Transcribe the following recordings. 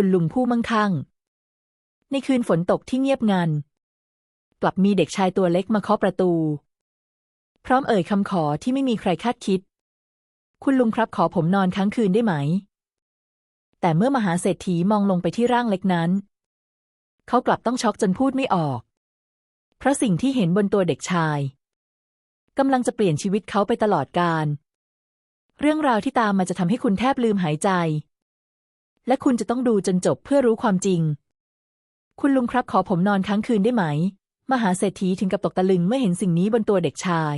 คุณลุงผู้มั่งคั่ง ในคืนฝนตกที่เงียบงัน กลับมีเด็กชายตัวเล็กมาเคาะประตู พร้อมเอ่ยคำขอที่ไม่มีใครคาดคิด คุณลุงครับขอผมนอนค้างคืนได้ไหม แต่เมื่อมหาเศรษฐีมองลงไปที่ร่างเล็กนั้น เขากลับต้องช็อกจนพูดไม่ออก เพราะสิ่งที่เห็นบนตัวเด็กชายกำลังจะเปลี่ยนชีวิตเขาไปตลอดกาลเรื่องราวที่ตามมาจะทำให้คุณแทบลืมหายใจ และคุณจะต้องดูจนจบเพื่อรู้ความจริง คุณลุงครับขอผมนอนค้างคืนได้ไหม มหาเศรษฐีถึงกับตกตะลึงเมื่อเห็นสิ่งนี้บนตัวเด็กชาย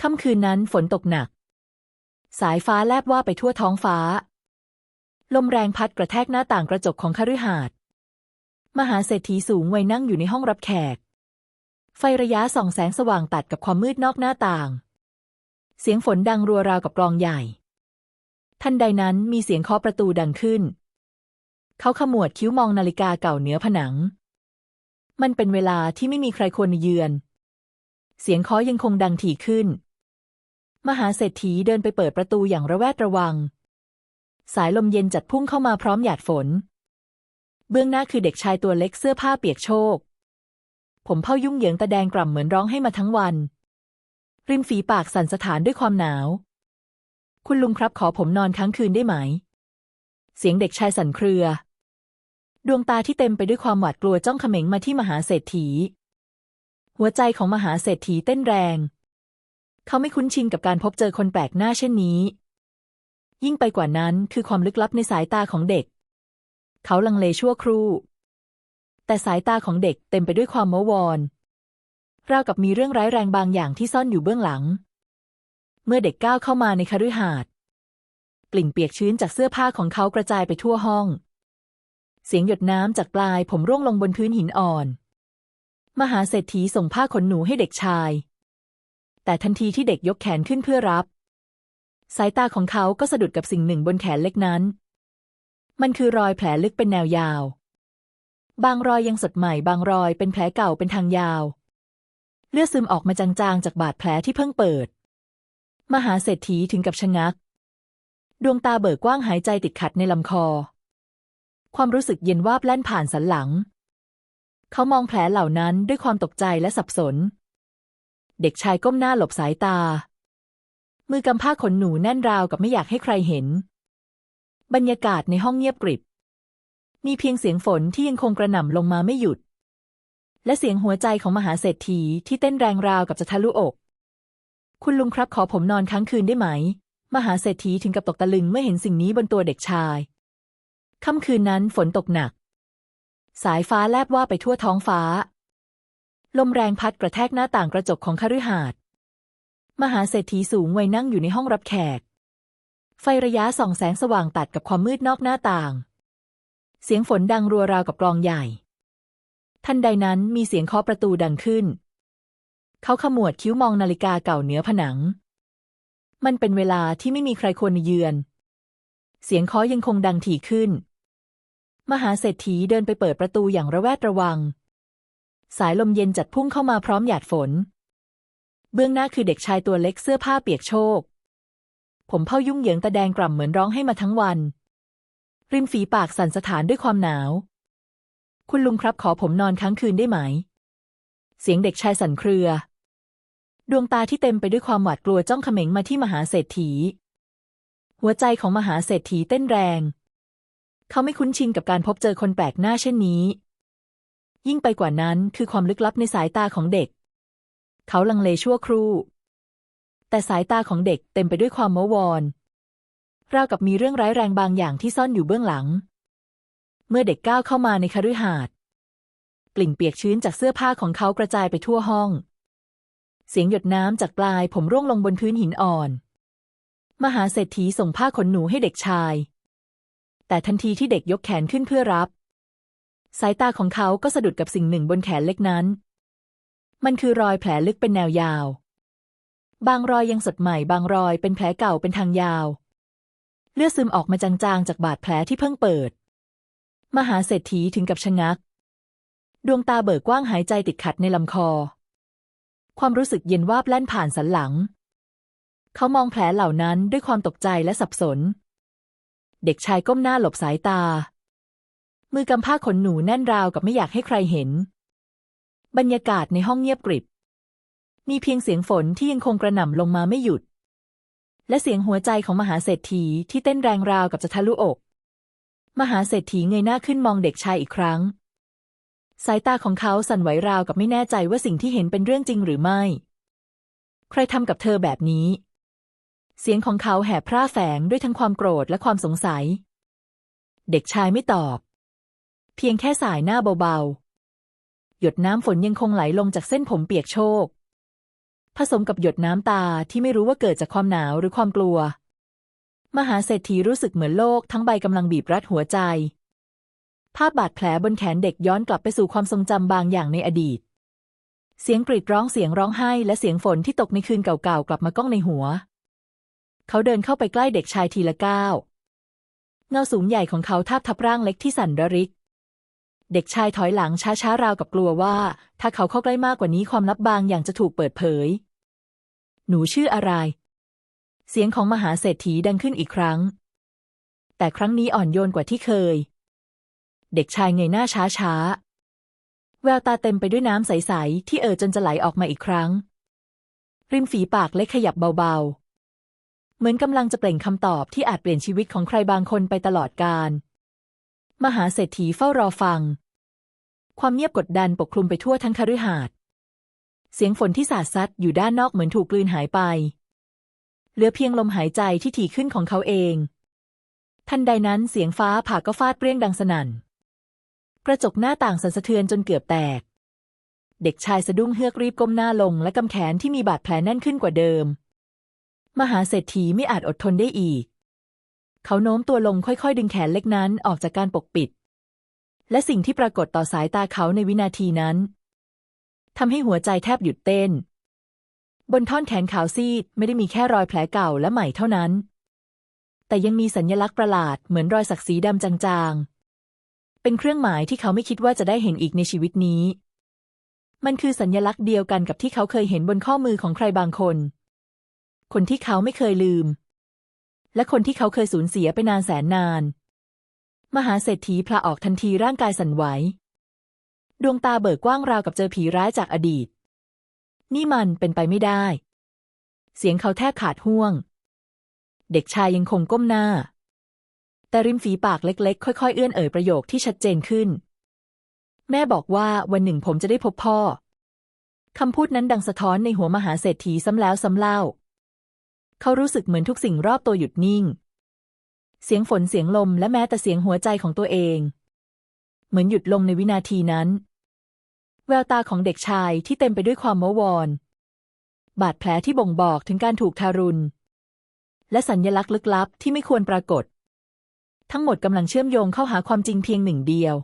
ค่ำคืนนั้นฝนตกหนัก สายฟ้าแลบว่าไปทั่วท้องฟ้า ลมแรงพัดกระแทกหน้าต่างกระจกของคฤหาสน์มหาเศรษฐีสูงวัยนั่งอยู่ในห้องรับแขก ไฟระยะส่องแสงสว่างตัดกับความมืดนอกหน้าต่าง เสียงฝนดังรัวราวกับกลองใหญ่ ทันใดนั้นมีเสียงเคาะประตูดังขึ้น เขาขมวดคิ้วมองนาฬิกาเก่าเหนือผนัง มันเป็นเวลาที่ไม่มีใครควรเยือน เสียงเคาะยังคงดังถี่ขึ้น มหาเศรษฐีเดินไปเปิดประตูอย่างระแวดระวัง สายลมเย็นจัดพุ่งเข้ามาพร้อมหยาดฝน เบื้องหน้าคือเด็กชายตัวเล็กเสื้อผ้าเปียกโชก ผมเผ้ายุ่งเหยิงตะแดงกล่ำเหมือนร้องให้มาทั้งวัน ริมฝีปากสั่นสะท้านด้วยความหนาว คุณลุงครับขอผมนอนค้างคืนได้ไหม เสียงเด็กชายสั่นเครือ ดวงตาที่เต็มไปด้วยความหวาดกลัวจ้องเขม็งมาที่มหาเศรษฐี หัวใจของมหาเศรษฐีเต้นแรง เขาไม่คุ้นชินกับการพบเจอคนแปลกหน้าเช่นนี้ ยิ่งไปกว่านั้นคือความลึกลับในสายตาของเด็ก เขาลังเลชั่วครู่ แต่สายตาของเด็กเต็มไปด้วยความเมวอนราวกับมีเรื่องร้ายแรงบางอย่างที่ซ่อนอยู่เบื้องหลัง เมื่อเด็กก้าวเข้ามาในคฤหาสน์กลิ่นเปียกชื้นจากเสื้อผ้าของเขากระจายไปทั่วห้อง เสียงหยดน้ำจากปลายผมร่วงลงบนพื้นหินอ่อน มหาเศรษฐีส่งผ้าขนหนูให้เด็กชาย แต่ทันทีที่เด็กยกแขนขึ้นเพื่อรับ สายตาของเขาก็สะดุดกับสิ่งหนึ่งบนแขนเล็กนั้น มันคือรอยแผลลึกเป็นแนวยาว บางรอยยังสดใหม่ บางรอยเป็นแผลเก่าเป็นทางยาว เลือดซึมออกมาจางๆจากบาดแผลที่เพิ่งเปิด มหาเศรษฐีถึงกับชะงัก ดวงตาเบิกกว้างหายใจติดขัดในลำคอ ความรู้สึกเย็นวาบแล่นผ่านสันหลัง เขามองแผลเหล่านั้นด้วยความตกใจและสับสน เด็กชายก้มหน้าหลบสายตา มือกำผ้าขนหนูแน่นราวกับไม่อยากให้ใครเห็น บรรยากาศในห้องเงียบกริบ มีเพียงเสียงฝนที่ยังคงกระหน่ำลงมาไม่หยุด และเสียงหัวใจของมหาเศรษฐีที่เต้นแรงราวกับจะทะลุอก คุณลุงครับขอผมนอนค้างคืนได้ไหม มหาเศรษฐีถึงกับตกตะลึงเมื่อเห็นสิ่งนี้บนตัวเด็กชาย ค่ำคืนนั้นฝนตกหนัก สายฟ้าแลบว่าไปทั่วท้องฟ้า ลมแรงพัดกระแทกหน้าต่างกระจกของคฤหาสน์มหาเศรษฐีสูงวัยนั่งอยู่ในห้องรับแขก ไฟระยะส่องแสงสว่างตัดกับความมืดนอกหน้าต่าง เสียงฝนดังรัวราวกับกลองใหญ่ ทันใดนั้นมีเสียงเคาะประตูดังขึ้น เขาขมวดคิ้วมองนาฬิกาเก่าเหนือผนัง มันเป็นเวลาที่ไม่มีใครควรเยือน เสียงเคาะยังคงดังถี่ขึ้น มหาเศรษฐีเดินไปเปิดประตูอย่างระแวดระวัง สายลมเย็นจัดพุ่งเข้ามาพร้อมหยาดฝน เบื้องหน้าคือเด็กชายตัวเล็กเสื้อผ้าเปียกโชก ผมเผ้ายุ่งเหยิงตะแดงกล่ำเหมือนร้องให้มาทั้งวัน ริมฝีปากสั่นสะท้านด้วยความหนาว คุณลุงครับขอผมนอนค้างคืนได้ไหม สียงเด็กชายสั่นเครือ ดวงตาที่เต็มไปด้วยความหวาดกลัวจ้องเขม็งมาที่มหาเศรษฐี หัวใจของมหาเศรษฐีเต้นแรง เขาไม่คุ้นชินกับการพบเจอคนแปลกหน้าเช่นนี้ ยิ่งไปกว่านั้นคือความลึกลับในสายตาของเด็ก เขาลังเลชั่วครู่ แต่สายตาของเด็กเต็มไปด้วยความเมวอนราวกับมีเรื่องร้ายแรงบางอย่างที่ซ่อนอยู่เบื้องหลัง เมื่อเด็กก้าวเข้ามาในคฤหาสน์ กลิ่นเปียกชื้นจากเสื้อผ้าของเขากระจายไปทั่วห้อง เสียงหยดน้ำจากปลายผมร่วงลงบนพื้นหินอ่อน มหาเศรษฐีส่งผ้าขนหนูให้เด็กชาย แต่ทันทีที่เด็กยกแขนขึ้นเพื่อรับ สายตาของเขาก็สะดุดกับสิ่งหนึ่งบนแขนเล็กนั้น มันคือรอยแผลลึกเป็นแนวยาว บางรอยยังสดใหม่บางรอยเป็นแผลเก่าเป็นทางยาว เลือดซึมออกมาจางๆจากบาดแผลที่เพิ่งเปิด มหาเศรษฐีถึงกับชะงัก ดวงตาเบิกกว้างหายใจติดขัดในลำคอ ความรู้สึกเย็นวาบแล่นผ่านสันหลัง เขามองแผลเหล่านั้นด้วยความตกใจและสับสน เด็กชายก้มหน้าหลบสายตา มือกำผ้าขนหนูแน่นราวกับไม่อยากให้ใครเห็น บรรยากาศในห้องเงียบกริบ มีเพียงเสียงฝนที่ยังคงกระหน่ำลงมาไม่หยุด และเสียงหัวใจของมหาเศรษฐีที่เต้นแรงราวกับจะทะลุอก มหาเศรษฐีเงยหน้าขึ้นมองเด็กชายอีกครั้ง สายตาของเขาสั่นไหวราวกับไม่แน่ใจว่าสิ่งที่เห็นเป็นเรื่องจริงหรือไม่ ใครทำกับเธอแบบนี้ เสียงของเขาแหบพร่าแฝงด้วยทั้งความโกรธและความสงสัย เด็กชายไม่ตอบ เพียงแค่สายหน้าเบาๆ หยดน้ำฝนยังคงไหลลงจากเส้นผมเปียกโชก ผสมกับหยดน้ำตาที่ไม่รู้ว่าเกิดจากความหนาวหรือความกลัว มหาเศรษฐีรู้สึกเหมือนโลกทั้งใบกำลังบีบรัดหัวใจ ภาพบาดแผลบนแขนเด็กย้อนกลับไปสู่ความทรงจำบางอย่างในอดีต เสียงกรีดร้องเสียงร้องไห้ และเสียงฝนที่ตกในคืนเก่าๆกลับมาก้องในหัว เขาเดินเข้าไปใกล้เด็กชายทีละก้าวเงาสูงใหญ่ของเขาทาบทับร่างเล็กที่สั่นระริก เด็กชายถอยหลังช้าๆราวกับกลัวว่า ถ้าเขาเข้าใกล้มากกว่านี้ความลับบางอย่างจะถูกเปิดเผย หนูชื่ออะไร เสียงของมหาเศรษฐีดังขึ้นอีกครั้ง แต่ครั้งนี้อ่อนโยนกว่าที่เคย เด็กชายเงยหน้าช้าๆแววตาเต็มไปด้วยน้ำใส ๆ ที่เอ่อจนจะไหลออกมาอีกครั้ง ริมฝีปากเล็กขยับเบา ๆ เหมือนกำลังจะเปล่งคำตอบที่อาจเปลี่ยนชีวิตของใครบางคนไปตลอดกาลมหาเศรษฐีเฝ้ารอฟัง ความเงียบกดดันปกคลุมไปทั่วทั้งคฤหาสน์เสียงฝนที่สาดซัดอยู่ด้านนอกเหมือนถูกกลืนหายไป เหลือเพียงลมหายใจที่ถี่ขึ้นของเขาเอง ทันใดนั้นเสียงฟ้าผ่าก็ฟาดเปรี้ยงดังสนั่น กระจกหน้าต่างสั่นสะเทือนจนเกือบแตก เด็กชายสะดุ้งเฮือกรีบก้มหน้าลงและกำแขนที่มีบาดแผลแน่นขึ้นกว่าเดิม มหาเศรษฐีไม่อาจอดทนได้อีก เขาโน้มตัวลงค่อยๆ ดึงแขนเล็กนั้นออกจากการปกปิด และสิ่งที่ปรากฏต่อสายตาเขาในวินาทีนั้นทำให้หัวใจแทบหยุดเต้น บนท่อนแขนขาวซีดไม่ได้มีแค่รอยแผลเก่าและใหม่เท่านั้น แต่ยังมีสัญลักษณ์ประหลาดเหมือนรอยสักสีดำจางๆ เป็นเครื่องหมายที่เขาไม่คิดว่าจะได้เห็นอีกในชีวิตนี้ มันคือสัญลักษณ์เดียวกันกับที่เขาเคยเห็นบนข้อมือของใครบางคน คนที่เขาไม่เคยลืม และคนที่เขาเคยสูญเสียไปนานแสนนาน มหาเศรษฐีพลาออกทันทีร่างกายสั่นไหว ดวงตาเบิกกว้างราวกับเจอผีร้ายจากอดีต นี่มันเป็นไปไม่ได้ เสียงเขาแทบขาดห่วง เด็กชายยังคงก้มหน้า แต่ริมฝีปากเล็ก ๆ ค่อย ๆ เอื้อนเอ่ยประโยคที่ชัดเจนขึ้น แม่บอกว่าวันหนึ่งผมจะได้พบพ่อคำพูดนั้นดังสะท้อนในหัวมหาเศรษฐีซ้ำแล้วซ้ำเล่า เขารู้สึกเหมือนทุกสิ่งรอบตัวหยุดนิ่ง เสียงฝนเสียงลมและแม้แต่เสียงหัวใจของตัวเอง เหมือนหยุดลงในวินาทีนั้น แววตาของเด็กชายที่เต็มไปด้วยความโมวอนบาดแผลที่บ่งบอกถึงการถูกทารุณ และสัญญลักษณ์ลึกลับที่ไม่ควรปรากฏ ทั้งหมดกำลังเชื่อมโยงเข้าหาความจริงเพียงหนึ่งเดียว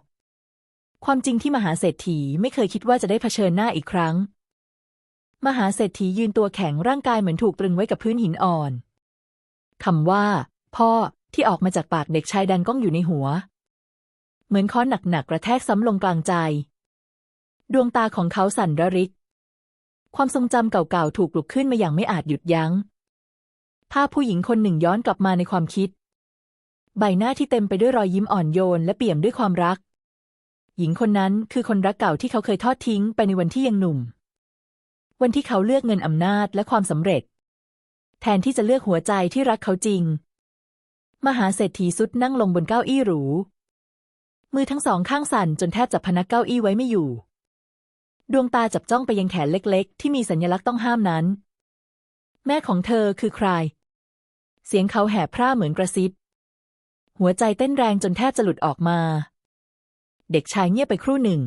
ความจริงที่มหาเศรษฐีไม่เคยคิดว่าจะได้เผชิญหน้าอีกครั้ง มหาเศรษฐียืนตัวแข็งร่างกายเหมือนถูกตรึงไว้กับพื้นหินอ่อนคำว่า พ่อที่ออกมาจากปากเด็กชายดังก้องอยู่ในหัว เหมือนค้อนหนักๆกระแทกซ้ำลงกลางใจ ดวงตาของเขาสั่นระริก ความทรงจำเก่าๆถูกปลุกขึ้นมาอย่างไม่อาจหยุดยัง้งภาพผู้หญิงคนหนึ่งย้อนกลับมาในความคิด ใบหน้าที่เต็มไปด้วยรอยยิ้มอ่อนโยนและเปี่ยมด้วยความรัก หญิงคนนั้นคือคนรักเก่าที่เขาเคยทอดทิ้งไปในวันที่ยังหนุ่ม วันที่เขาเลือกเงินอำนาจและความสำเร็จ แทนที่จะเลือกหัวใจที่รักเขาจริง มหาเศรษฐีสุดนั่งลงบนเก้าอี้หรู มือทั้งสองข้างสั่นจนแทบจับพนักเก้าอี้ไว้ไม่อยู่ ดวงตาจับจ้องไปยังแขนเล็ก ๆ ที่มีสัญลักษณ์ต้องห้ามนั้น แม่ของเธอคือใคร เสียงเขาแหบพร่าเหมือนกระซิบ หัวใจเต้นแรงจนแทบจะหลุดออกมา เด็กชายเงียบไปครู่หนึ่ง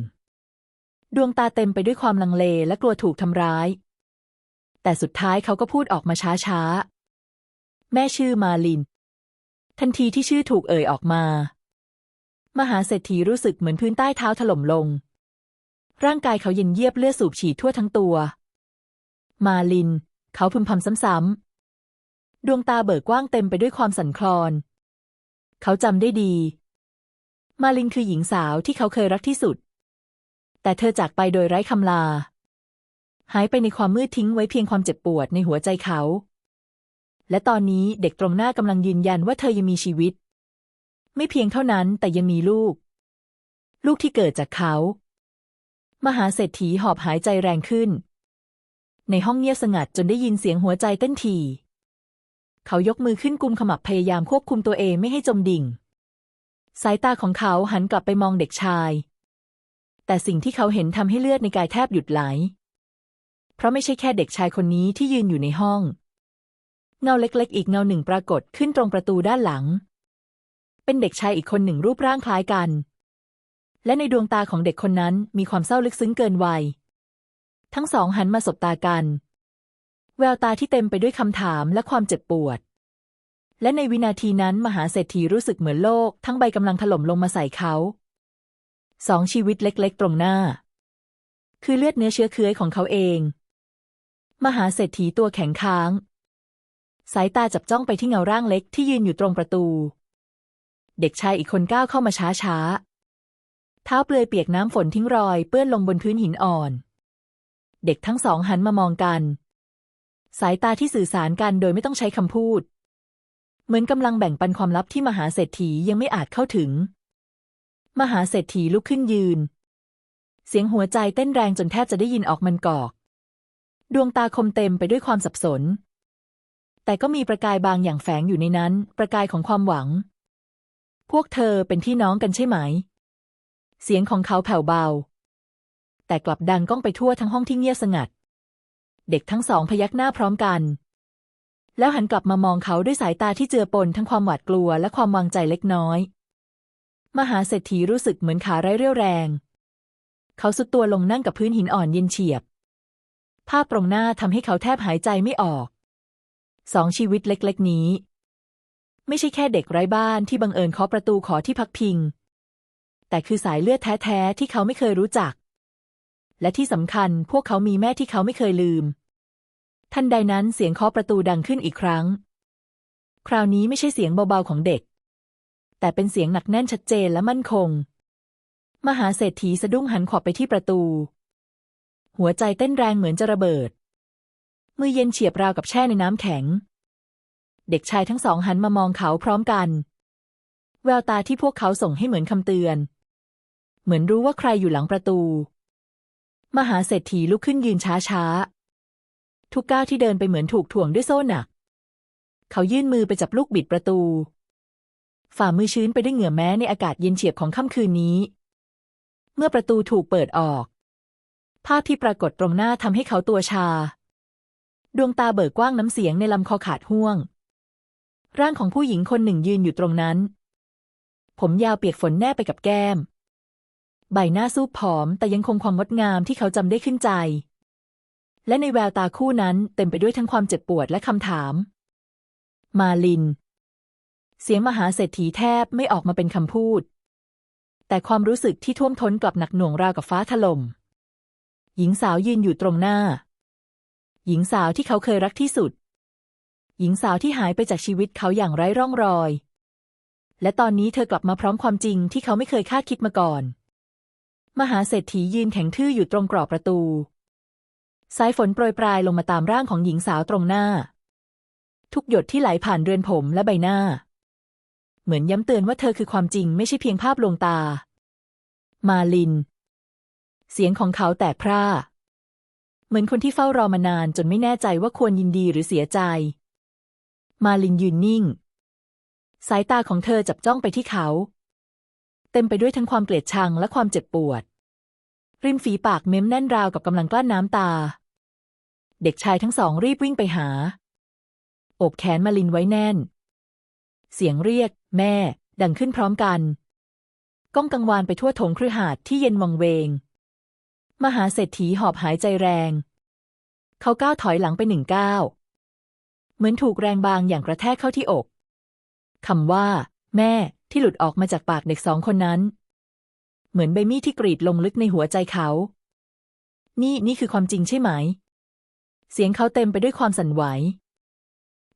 ดวงตาเต็มไปด้วยความลังเลและกลัวถูกทำร้าย แต่สุดท้ายเขาก็พูดออกมาช้าๆ แม่ชื่อมาลิน ทันทีที่ชื่อถูกเอ่ยออกมา มหาเศรษฐีรู้สึกเหมือนพื้นใต้เท้าถล่มลง ร่างกายเขาเย็นเยียบเลือดสูบฉีดทั่วทั้งตัว มาลิน เขาพึมพำซ้ำๆดวงตาเบิกกว้างเต็มไปด้วยความสั่นคลอน เขาจำได้ดี มาลินคือหญิงสาวที่เขาเคยรักที่สุด แต่เธอจากไปโดยไร้คำลา หายไปในความมืดทิ้งไว้เพียงความเจ็บปวดในหัวใจเขา และตอนนี้เด็กตรงหน้ากำลังยืนยันว่าเธอยังมีชีวิต ไม่เพียงเท่านั้นแต่ยังมีลูก ลูกที่เกิดจากเขา มหาเศรษฐีหอบหายใจแรงขึ้น ในห้องเงียบสงัดจนได้ยินเสียงหัวใจเต้นถี่ เขายกมือขึ้นกุมขมับพยายามควบคุมตัวเองไม่ให้จมดิ่ง สายตาของเขาหันกลับไปมองเด็กชาย แต่สิ่งที่เขาเห็นทำให้เลือดในกายแทบหยุดไหล เพราะไม่ใช่แค่เด็กชายคนนี้ที่ยืนอยู่ในห้อง เงาเล็กๆ อีกเงาหนึ่งปรากฏขึ้นตรงประตูด้านหลัง เป็นเด็กชายอีกคนหนึ่งรูปร่างคล้ายกัน และในดวงตาของเด็กคนนั้นมีความเศร้าลึกซึ้งเกินวัย ทั้งสองหันมาสบตากัน แววตาที่เต็มไปด้วยคำถามและความเจ็บปวด และในวินาทีนั้นมหาเศรษฐีรู้สึกเหมือนโลก ทั้งใบกำลังถล่มลงมาใส่เขา สองชีวิตเล็กๆ ตรงหน้า คือเลือดเนื้อเชื้อเคื้อยของเขาเอง มหาเศรษฐีตัวแข็งค้าง สายตาจับจ้องไปที่เงาร่างเล็กที่ยืนอยู่ตรงประตู เด็กชายอีกคนก้าวเข้ามาช้าช้าๆเท้าเปลือยเปียกน้ำฝนทิ้งรอยเปื้อนลงบนพื้นหินอ่อน เด็กทั้งสองหันมามองกัน สายตาที่สื่อสารกันโดยไม่ต้องใช้คำพูด เหมือนกำลังแบ่งปันความลับที่มหาเศรษฐียังไม่อาจเข้าถึง มหาเศรษฐีลุกขึ้นยืน เสียงหัวใจเต้นแรงจนแทบจะได้ยินออกมันกอก ดวงตาคมเต็มไปด้วยความสับสน แต่ก็มีประกายบางอย่างแฝงอยู่ในนั้น ประกายของความหวัง พวกเธอเป็นพี่น้องกันใช่ไหม เสียงของเขาแผ่วเบา แต่กลับดังก้องไปทั่วทั้งห้องที่เงียบสงัด เด็กทั้งสองพยักหน้าพร้อมกัน แล้วหันกลับมามองเขาด้วยสายตาที่เจือปนทั้งความหวาดกลัวและความวางใจเล็กน้อย มหาเศรษฐีรู้สึกเหมือนขาไร้เรี่ยวแรง เขาสุดตัวลงนั่งกับพื้นหินอ่อนเย็นเฉียบ ภาพตรงหน้าทำให้เขาแทบหายใจไม่ออก สองชีวิตเล็กๆนี้ ไม่ใช่แค่เด็กไร้บ้านที่บังเอิญเคาะประตูขอที่พักพิง แต่คือสายเลือดแท้ๆที่เขาไม่เคยรู้จัก และที่สำคัญพวกเขามีแม่ที่เขาไม่เคยลืม ทันใดนั้นเสียงเคาะประตูดังขึ้นอีกครั้ง คราวนี้ไม่ใช่เสียงเบาๆของเด็ก แต่เป็นเสียงหนักแน่นชัดเจนและมั่นคง มหาเศรษฐีสะดุ้งหันขวับไปที่ประตู หัวใจเต้นแรงเหมือนจะระเบิด มือเย็นเฉียบราวกับแช่ในน้ำแข็ง เด็กชายทั้งสองหันมามองเขาพร้อมกัน แววตาที่พวกเขาส่งให้เหมือนคำเตือน เหมือนรู้ว่าใครอยู่หลังประตู มหาเศรษฐีลุกขึ้นยืนช้าๆ ทุกก้าวที่เดินไปเหมือนถูกถ่วงด้วยโซ่หนัก เขายื่นมือไปจับลูกบิดประตู ฝ่ามือชื้นไปด้วยเหงื่อแม้ในอากาศเย็นเฉียบของค่ำคืนนี้ เมื่อประตูถูกเปิดออก ภาพที่ปรากฏตรงหน้าทำให้เขาตัวชา ดวงตาเบิกกว้างน้ำเสียงในลำคอขาดห่วง ร่างของผู้หญิงคนหนึ่งยืนอยู่ตรงนั้น ผมยาวเปียกฝนแนบไปกับแก้ม ใบหน้าซูบผอม แต่ยังคงความงดงามที่เขาจำได้ขึ้นใจ และในแววตาคู่นั้นเต็มไปด้วยทั้งความเจ็บปวดและคำถาม มาลิน เสียงมหาเศรษฐีแทบไม่ออกมาเป็นคำพูด แต่ความรู้สึกที่ท่วมท้นกลับหนักหน่วงราวกับฟ้าถล่ม หญิงสาวยืนอยู่ตรงหน้า หญิงสาวที่เขาเคยรักที่สุด หญิงสาวที่หายไปจากชีวิตเขาอย่างไร้ร่องรอย และตอนนี้เธอกลับมาพร้อมความจริงที่เขาไม่เคยคาดคิดมาก่อน มหาเศรษฐียืนแข็งทื่ออยู่ตรงกรอบประตู สายฝนโปรยปลายลงมาตามร่างของหญิงสาวตรงหน้า ทุกหยดที่ไหลผ่านเรือนผมและใบหน้า เหมือนย้ำเตือนว่าเธอคือความจริงไม่ใช่เพียงภาพลวงตา มาลิน เสียงของเขาแตกพร่า เหมือนคนที่เฝ้ารอมานานจนไม่แน่ใจว่าควรยินดีหรือเสียใจ มาลินยืนนิ่ง สายตาของเธอจับจ้องไปที่เขา เต็มไปด้วยทั้งความเกลียดชังและความเจ็บปวด ริมฝีปากเม้มแน่นราวกับกำลังกลั้นน้ำตา เด็กชายทั้งสองรีบวิ่งไปหาอบแขนมาลินไว้แน่น เสียงเรียก แม่ ดังขึ้นพร้อมกันก้องกังวานไปทั่วโถงครือหาดที่เย็นวังเวง มหาเศรษฐีหอบหายใจแรง เขาก้าวถอยหลังไปหนึ่งก้าวเหมือนถูกแรงบางอย่างกระแทกเข้าที่อกคำว่า แม่ ที่หลุดออกมาจากปากเด็กสองคนนั้น เหมือนใบมีดที่กรีดลงลึกในหัวใจเขา นี่นี่คือความจริงใช่ไหม เสียงเขาเต็มไปด้วยความสั่นไหว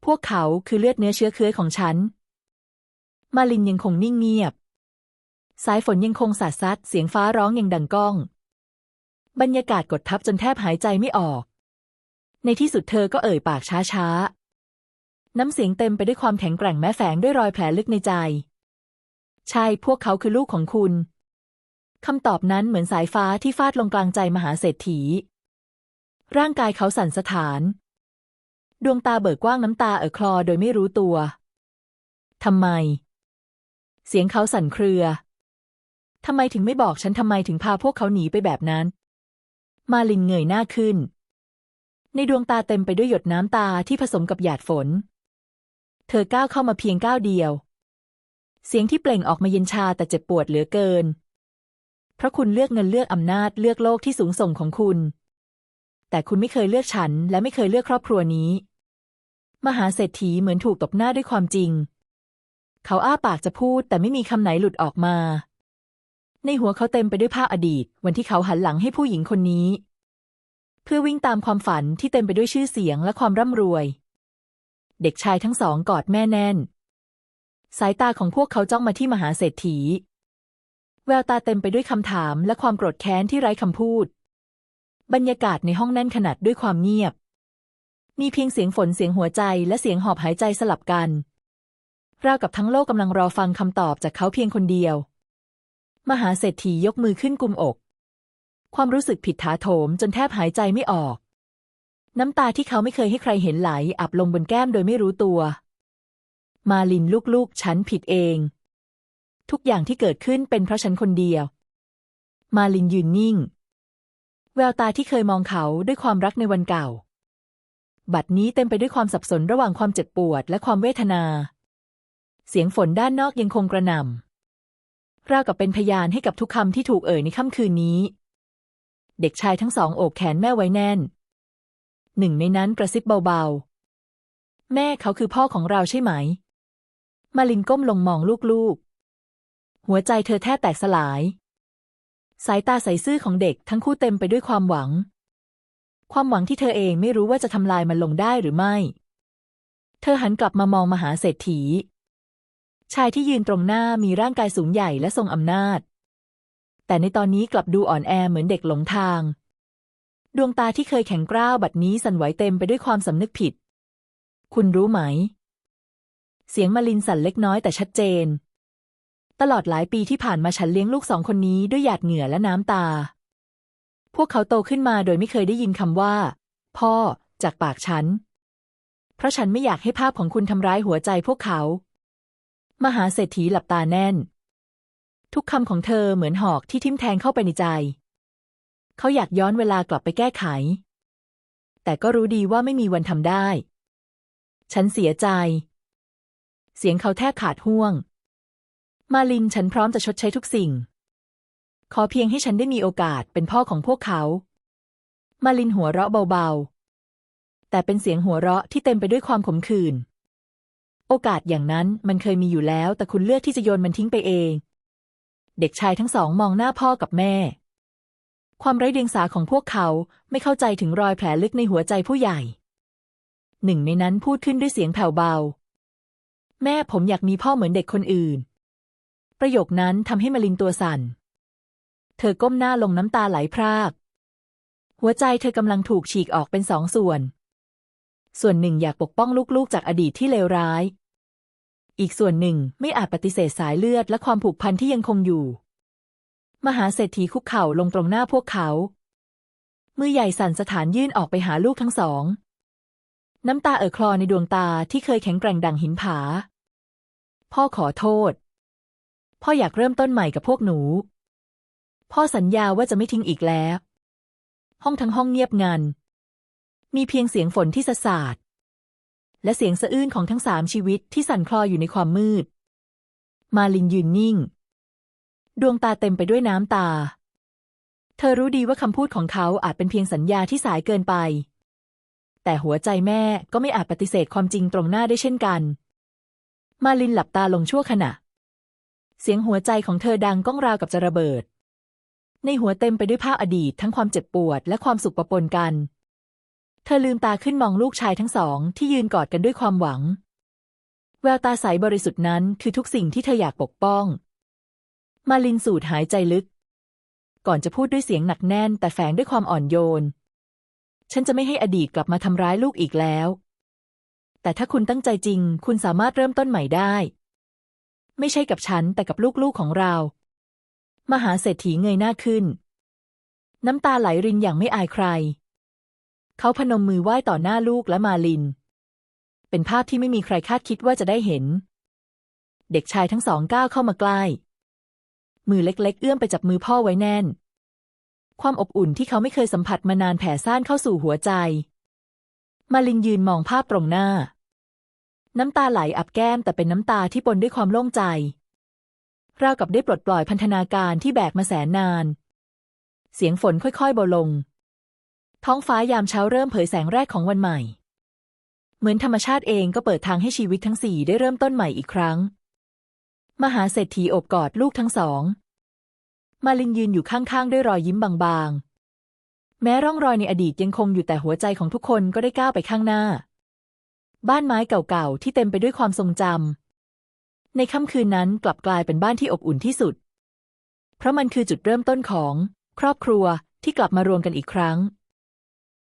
พวกเขาคือเลือดเนื้อเชื้อเคื้อของฉัน มาลินยังคงนิ่งเงียบ สายฝนยังคงสาดซัด เสียงฟ้าร้องยังดังก้อง บรรยากาศกดทับจนแทบหายใจไม่ออก ในที่สุดเธอก็เอ่ยปากช้าๆน้ำเสียงเต็มไปด้วยความแข็งแกร่งแม้แฝงด้วยรอยแผลลึกในใจ ใช่ พวกเขาคือลูกของคุณ คำตอบนั้นเหมือนสายฟ้าที่ฟาดลงกลางใจมหาเศรษฐี ร่างกายเขาสั่นสะท้าน ดวงตาเบิกกว้างน้ำตาเอ่อคลอโดยไม่รู้ตัวทำไม เสียงเขาสั่นเครือทำไมถึงไม่บอกฉันทำไมถึงพาพวกเขาหนีไปแบบนั้น มาลินเงยหน้าขึ้น ในดวงตาเต็มไปด้วยหยดน้ำตาที่ผสมกับหยาดฝน เธอก้าวเข้ามาเพียงก้าวเดียว เสียงที่เปล่งออกมาเย็นชาแต่เจ็บปวดเหลือเกิน เพราะคุณเลือกเงินเลือกอำนาจเลือกโลกที่สูงส่งของคุณ แต่คุณไม่เคยเลือกฉัน และไม่เคยเลือกครอบครัวนี้ มหาเศรษฐีเหมือนถูกตบหน้าด้วยความจริง เขาอ้าปากจะพูดแต่ไม่มีคำไหนหลุดออกมา ในหัวเขาเต็มไปด้วยภาพอดีต วันที่เขาหันหลังให้ผู้หญิงคนนี้ เพื่อวิ่งตามความฝันที่เต็มไปด้วยชื่อเสียงและความร่ำรวย เด็กชายทั้งสองกอดแม่แน่น สายตาของพวกเขาจ้องมาที่มหาเศรษฐี แววตาเต็มไปด้วยคำถามและความโกรธแค้นที่ไร้คำพูด บรรยากาศในห้องแน่นขนาดด้วยความเงียบ มีเพียงเสียงฝนเสียงหัวใจและเสียงหอบหายใจสลับกันราวกับทั้งโลกกำลังรอฟังคำตอบจากเขาเพียงคนเดียว มหาเศรษฐียกมือขึ้นกุมอก ความรู้สึกผิดถาโถมจนแทบหายใจไม่ออก น้ำตาที่เขาไม่เคยให้ใครเห็นไหลอับลงบนแก้มโดยไม่รู้ตัว มาลินลูกๆ ฉันผิดเอง ทุกอย่างที่เกิดขึ้นเป็นเพราะฉันคนเดียว มาลินยืนนิ่ง แววตาที่เคยมองเขาด้วยความรักในวันเก่า บัดนี้เต็มไปด้วยความสับสนระหว่างความเจ็บปวดและความเวทนา เสียงฝนด้านนอกยังคงกระหน่ำราวกับเป็นพยานให้กับทุกคำที่ถูกเอ่ยในค่ำคืนนี้ เด็กชายทั้งสองโอบแขนแม่ไว้แน่น หนึ่งในนั้นกระซิบเบาๆ แม่เขาคือพ่อของเราใช่ไหม มาลินก้มลงมองลูกๆ หัวใจเธอแทบแตกสลาย สายตาใสซื่อของเด็กทั้งคู่เต็มไปด้วยความหวัง ความหวังที่เธอเองไม่รู้ว่าจะทำลายมันลงได้หรือไม่ เธอหันกลับมามองมหาเศรษฐี ชายที่ยืนตรงหน้ามีร่างกายสูงใหญ่และทรงอำนาจ แต่ในตอนนี้กลับดูอ่อนแอเหมือนเด็กหลงทาง ดวงตาที่เคยแข็งกร้าวบัดนี้สั่นไหวเต็มไปด้วยความสำนึกผิด คุณรู้ไหม เสียงมาลินสั่นเล็กน้อยแต่ชัดเจน ตลอดหลายปีที่ผ่านมาฉันเลี้ยงลูกสองคนนี้ด้วยหยาดเหงื่อและน้ำตา พวกเขาโตขึ้นมาโดยไม่เคยได้ยินคำว่า พ่อ จากปากฉัน เพราะฉันไม่อยากให้ภาพของคุณทำร้ายหัวใจพวกเขา มหาเศรษฐีหลับตาแน่น ทุกคำของเธอเหมือนหอกที่ทิ่มแทงเข้าไปในใจ เขาอยากย้อนเวลากลับไปแก้ไข แต่ก็รู้ดีว่าไม่มีวันทำได้ ฉันเสียใจ เสียงเขาแทบขาดห่วง มาลินฉันพร้อมจะชดใช้ทุกสิ่ง ขอเพียงให้ฉันได้มีโอกาสเป็นพ่อของพวกเขา มาลินหัวเราะเบาๆ แต่เป็นเสียงหัวเราะที่เต็มไปด้วยความขมขื่น โอกาสอย่างนั้นมันเคยมีอยู่แล้ว แต่คุณเลือกที่จะโยนมันทิ้งไปเอง เด็กชายทั้งสองมองหน้าพ่อกับแม่ ความไร้เดียงสาของพวกเขาไม่เข้าใจถึงรอยแผลลึกในหัวใจผู้ใหญ่ หนึ่งในนั้นพูดขึ้นด้วยเสียงแผ่วเบา แม่ผมอยากมีพ่อเหมือนเด็กคนอื่น ประโยคนั้นทำให้มาลินตัวสั่น เธอก้มหน้าลงน้ำตาไหลพราก หัวใจเธอกำลังถูกฉีกออกเป็นสองส่วน ส่วนหนึ่งอยากปกป้องลูกๆ จากอดีตที่เลวร้าย อีกส่วนหนึ่งไม่อาจปฏิเสธสายเลือดและความผูกพันที่ยังคงอยู่ มหาเศรษฐีคุกเข่าลงตรงหน้าพวกเขา มือใหญ่สั่นสถานยื่นออกไปหาลูกทั้งสอง น้ำตาเอ่อคลอในดวงตาที่เคยแข็งแกร่งดังหินผา พ่อขอโทษ พ่ออยากเริ่มต้นใหม่กับพวกหนู พ่อสัญญาว่าจะไม่ทิ้งอีกแล้ว ห้องทั้งห้องเงียบงัน มีเพียงเสียงฝนที่สะสาดและเสียงสะอื้นของทั้งสามชีวิตที่สั่นคลออยู่ในความมืด มาลินยืนนิ่ง ดวงตาเต็มไปด้วยน้ำตา เธอรู้ดีว่าคำพูดของเขาอาจเป็นเพียงสัญญาที่สายเกินไป แต่หัวใจแม่ก็ไม่อาจปฏิเสธความจริงตรงหน้าได้เช่นกัน มาลินหลับตาลงชั่วขณะ เสียงหัวใจของเธอดังก้องราวกับจะระเบิด ในหัวเต็มไปด้วยภาพอดีตทั้งความเจ็บปวดและความสุขปะปนกัน เธอลืมตาขึ้นมองลูกชายทั้งสองที่ยืนกอดกันด้วยความหวัง แววตาใสบริสุทธิ์นั้นคือทุกสิ่งที่เธออยากปกป้อง มาลินสูดหายใจลึก ก่อนจะพูดด้วยเสียงหนักแน่นแต่แฝงด้วยความอ่อนโยน ฉันจะไม่ให้อดีตกลับมาทำร้ายลูกอีกแล้ว แต่ถ้าคุณตั้งใจจริง คุณสามารถเริ่มต้นใหม่ได้ ไม่ใช่กับฉันแต่กับลูกๆของเรา มหาเศรษฐีเงยหน้าขึ้น น้ำตาไหลรินอย่างไม่อายใคร เขาพนมมือไหว้ต่อหน้าลูกและมาลิน เป็นภาพที่ไม่มีใครคาดคิดว่าจะได้เห็น เด็กชายทั้งสองก้าวเข้ามาใกล้ มือเล็กๆ เอื้อมไปจับมือพ่อไว้แน่น ความอบอุ่นที่เขาไม่เคยสัมผัสมานานแผ่ซ่านเข้าสู่หัวใจ มาลินยืนมองภาพตรงหน้า น้ำตาไหลอับแก้มแต่เป็นน้ำตาที่ปนด้วยความโล่งใจ ราวกับได้ปลดปล่อยพันธนาการที่แบกมาแสนนาน เสียงฝนค่อยๆเบาลง ท้องฟ้ายามเช้าเริ่มเผยแสงแรกของวันใหม่ เหมือนธรรมชาติเองก็เปิดทางให้ชีวิตทั้งสี่ได้เริ่มต้นใหม่อีกครั้ง มหาเศรษฐีโอบกอดลูกทั้งสอง มาลินยืนอยู่ข้างๆด้วยรอยยิ้มบางๆ แม้ร่องรอยในอดีตยังคงอยู่แต่หัวใจของทุกคนก็ได้ก้าวไปข้างหน้า บ้านไม้เก่าๆที่เต็มไปด้วยความทรงจำในค่ำคืนนั้นกลับกลายเป็นบ้านที่อบอุ่นที่สุด เพราะมันคือจุดเริ่มต้นของ ครอบครัวที่กลับมารวมกันอีกครั้ง